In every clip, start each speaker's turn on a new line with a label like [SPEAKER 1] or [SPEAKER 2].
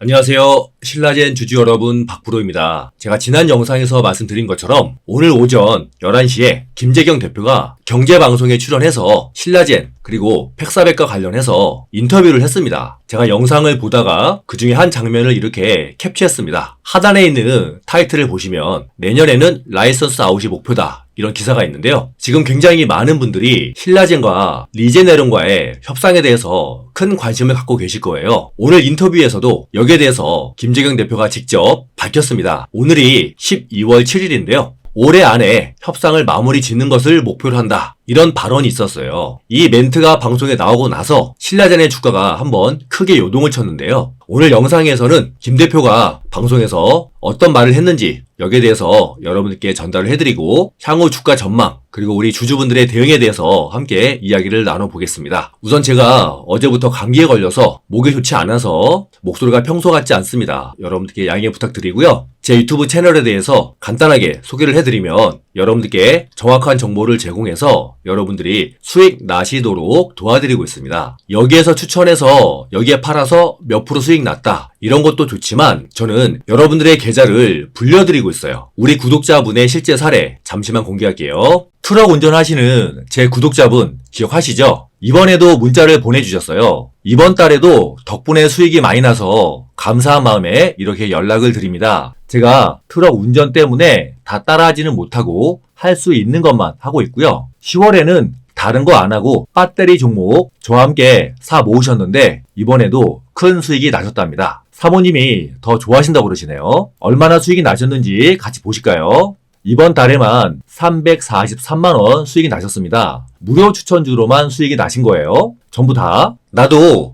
[SPEAKER 1] 안녕하세요. 신라젠 주주 여러분 박프로입니다. 제가 지난 영상에서 말씀드린 것처럼 오늘 오전 11시에 김재경 대표가 경제방송에 출연해서 신라젠 그리고 팩사백과 관련해서 인터뷰를 했습니다. 제가 영상을 보다가 그 중에 한 장면을 이렇게 캡처했습니다. 하단에 있는 타이틀을 보시면 내년에는 라이선스 아웃이 목표다. 이런 기사가 있는데요. 지금 굉장히 많은 분들이 신라젠과 리제네론과의 협상에 대해서 큰 관심을 갖고 계실 거예요. 오늘 인터뷰에서도 여기에 대해서 김재경 대표가 직접 밝혔습니다. 오늘이 12월 7일인데요. 올해 안에 협상을 마무리 짓는 것을 목표로 한다. 이런 발언이 있었어요. 이 멘트가 방송에 나오고 나서 신라젠의 주가가 한번 크게 요동을 쳤는데요. 오늘 영상에서는 김 대표가 방송에서 어떤 말을 했는지 여기에 대해서 여러분들께 전달을 해드리고 향후 주가 전망 그리고 우리 주주분들의 대응에 대해서 함께 이야기를 나눠보겠습니다. 우선 제가 어제부터 감기에 걸려서 목이 좋지 않아서 목소리가 평소 같지 않습니다. 여러분들께 양해 부탁드리고요. 제 유튜브 채널에 대해서 간단하게 소개를 해드리면 여러분들께 정확한 정보를 제공해서 여러분들이 수익 나시도록 도와드리고 있습니다. 여기에서 추천해서 여기에 팔아서 몇 프로 수익 났다. 이런 것도 좋지만 저는 여러분들의 계좌를 불려드리고 있어요. 우리 구독자분의 실제 사례 잠시만 공개할게요. 트럭 운전하시는 제 구독자분 기억하시죠? 이번에도 문자를 보내주셨어요. 이번 달에도 덕분에 수익이 많이 나서 감사한 마음에 이렇게 연락을 드립니다. 제가 트럭 운전 때문에 다 따라하지는 못하고 할 수 있는 것만 하고 있고요. 10월에는 다른 거 안 하고 배터리 종목 저와 함께 사 모으셨는데 이번에도 큰 수익이 나셨답니다. 사모님이 더 좋아하신다고 그러시네요. 얼마나 수익이 나셨는지 같이 보실까요? 이번 달에만 343만원 수익이 나셨습니다. 무료 추천주로만 수익이 나신 거예요. 전부 다. 나도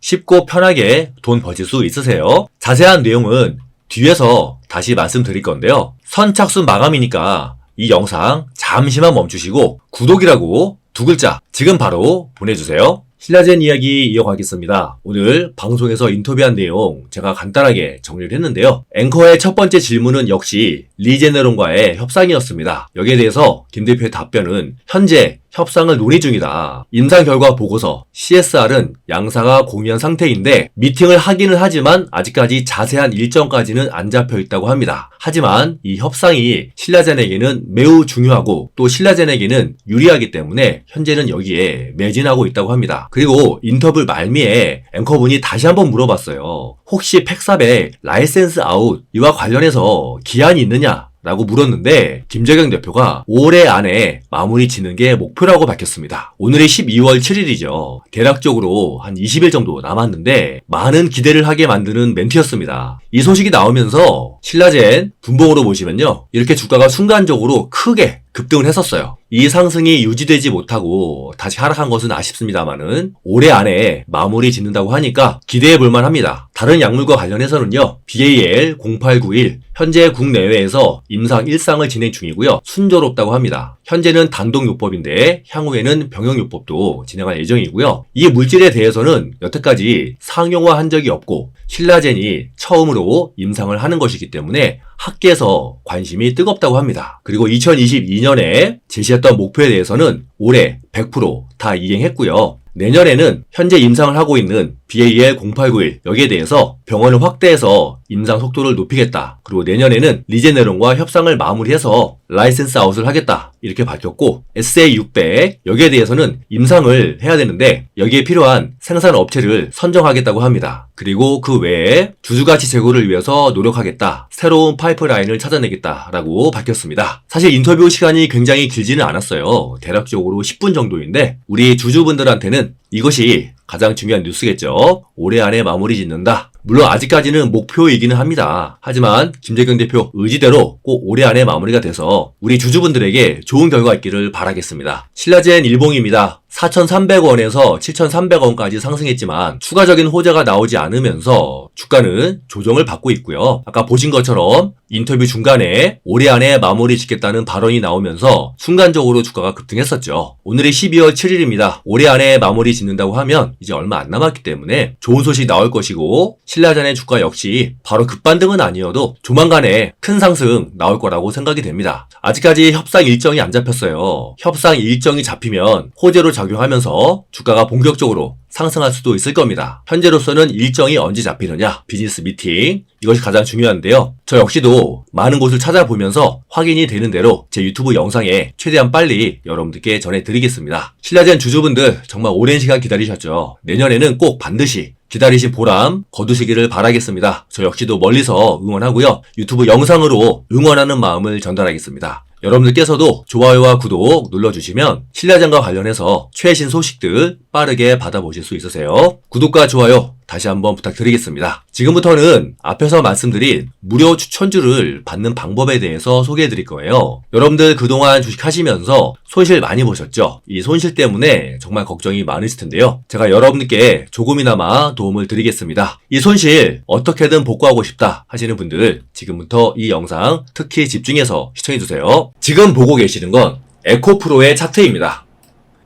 [SPEAKER 1] 쉽고 편하게 돈 버실 수 있으세요. 자세한 내용은 뒤에서 다시 말씀드릴 건데요. 선착순 마감이니까 이 영상 잠시만 멈추시고 구독이라고 두 글자 지금 바로 보내주세요. 신라젠 이야기 이어가겠습니다. 오늘 방송에서 인터뷰한 내용 제가 간단하게 정리를 했는데요. 앵커의 첫 번째 질문은 역시 리제네론과의 협상이었습니다. 여기에 대해서 김 대표의 답변은 현재 협상을 논의 중이다. 임상 결과 보고서 CSR은 양사가 공유한 상태인데 미팅을 하기는 하지만 아직까지 자세한 일정까지는 안 잡혀 있다고 합니다. 하지만 이 협상이 신라젠에게는 매우 중요하고 또 신라젠에게는 유리하기 때문에 현재는 여기에 매진하고 있다고 합니다. 그리고 인터뷰 말미에 앵커분이 다시 한번 물어봤어요. 혹시 팩삽의 라이센스 아웃 이와 관련해서 기한이 있느냐? 라고 물었는데 김재경 대표가 올해 안에 마무리 짓는 게 목표라고 밝혔습니다. 오늘이 12월 7일이죠. 대략적으로 한 20일 정도 남았는데 많은 기대를 하게 만드는 멘트였습니다. 이 소식이 나오면서 신라젠 분봉으로 보시면요. 이렇게 주가가 순간적으로 크게 급등을 했었어요. 이 상승이 유지되지 못하고 다시 하락한 것은 아쉽습니다만은 올해 안에 마무리 짓는다고 하니까 기대해 볼만 합니다. 다른 약물과 관련해서는요. BAL 0891 현재 국내외에서 임상 1상을 진행 중이고요. 순조롭다고 합니다. 현재는 단독요법인데 향후에는 병용요법도 진행할 예정이고요. 이 물질에 대해서는 여태까지 상용화한 적이 없고 신라젠이 처음으로 임상을 하는 것이기 때문에 학계에서 관심이 뜨겁다고 합니다. 그리고 2022년에 제시했던 목표에 대해서는 올해 100%다 이행했고요. 내년에는 현재 임상을 하고 있는 BAL 0891 여기에 대해서 병원을 확대해서 임상 속도를 높이겠다. 그리고 내년에는 리제네론과 협상을 마무리해서 라이센스 아웃을 하겠다. 이렇게 밝혔고 SA600 여기에 대해서는 임상을 해야 되는데 여기에 필요한 생산 업체를 선정하겠다고 합니다. 그리고 그 외에 주주가치 제고를 위해서 노력하겠다. 새로운 파이프라인을 찾아내겠다라고 밝혔습니다. 사실 인터뷰 시간이 굉장히 길지는 않았어요. 대략적으로 10분 정도인데 우리 주주분들한테는 이것이 가장 중요한 뉴스겠죠. 올해 안에 마무리 짓는다. 물론 아직까지는 목표이기는 합니다. 하지만 김재경 대표 의지대로 꼭 올해 안에 마무리가 돼서 우리 주주분들에게 좋은 결과 있기를 바라겠습니다. 신라젠 일봉입니다. 4,300원에서 7,300원까지 상승했지만 추가적인 호재가 나오지 않으면서 주가는 조정을 받고 있고요. 아까 보신 것처럼 인터뷰 중간에 올해 안에 마무리 짓겠다는 발언이 나오면서 순간적으로 주가가 급등했었죠. 오늘이 12월 7일입니다. 올해 안에 마무리 짓는다고 하면 이제 얼마 안 남았기 때문에 좋은 소식 나올 것이고 신라전의 주가 역시 바로 급반등은 아니어도 조만간에 큰 상승 나올 거라고 생각이 됩니다. 아직까지 협상 일정이 안 잡혔어요. 협상 일정이 잡히면 호재로 작용 하면서 주가가 본격적으로 상승할 수도 있을 겁니다. 현재로서는 일정이 언제 잡히느냐, 비즈니스 미팅, 이것이 가장 중요한데요. 저 역시도 많은 곳을 찾아보면서 확인이 되는 대로 제 유튜브 영상에 최대한 빨리 여러분들께 전해드리겠습니다. 신라젠 주주분들 정말 오랜 시간 기다리셨죠. 내년에는 꼭 반드시 기다리신 보람 거두시기를 바라겠습니다. 저 역시도 멀리서 응원하고요. 유튜브 영상으로 응원하는 마음을 전달하겠습니다. 여러분들께서도 좋아요와 구독 눌러주시면 신라장과 관련해서 최신 소식들 빠르게 받아보실 수 있으세요. 구독과 좋아요 다시 한번 부탁드리겠습니다. 지금부터는 앞에서 말씀드린 무료 추천주를 받는 방법에 대해서 소개해 드릴 거예요. 여러분들 그동안 주식하시면서 손실 많이 보셨죠? 이 손실 때문에 정말 걱정이 많으실 텐데요. 제가 여러분께 조금이나마 도움을 드리겠습니다. 이 손실 어떻게든 복구하고 싶다 하시는 분들 지금부터 이 영상 특히 집중해서 시청해 주세요. 지금 보고 계시는 건 에코프로의 차트입니다.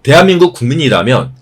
[SPEAKER 1] 대한민국 국민이라면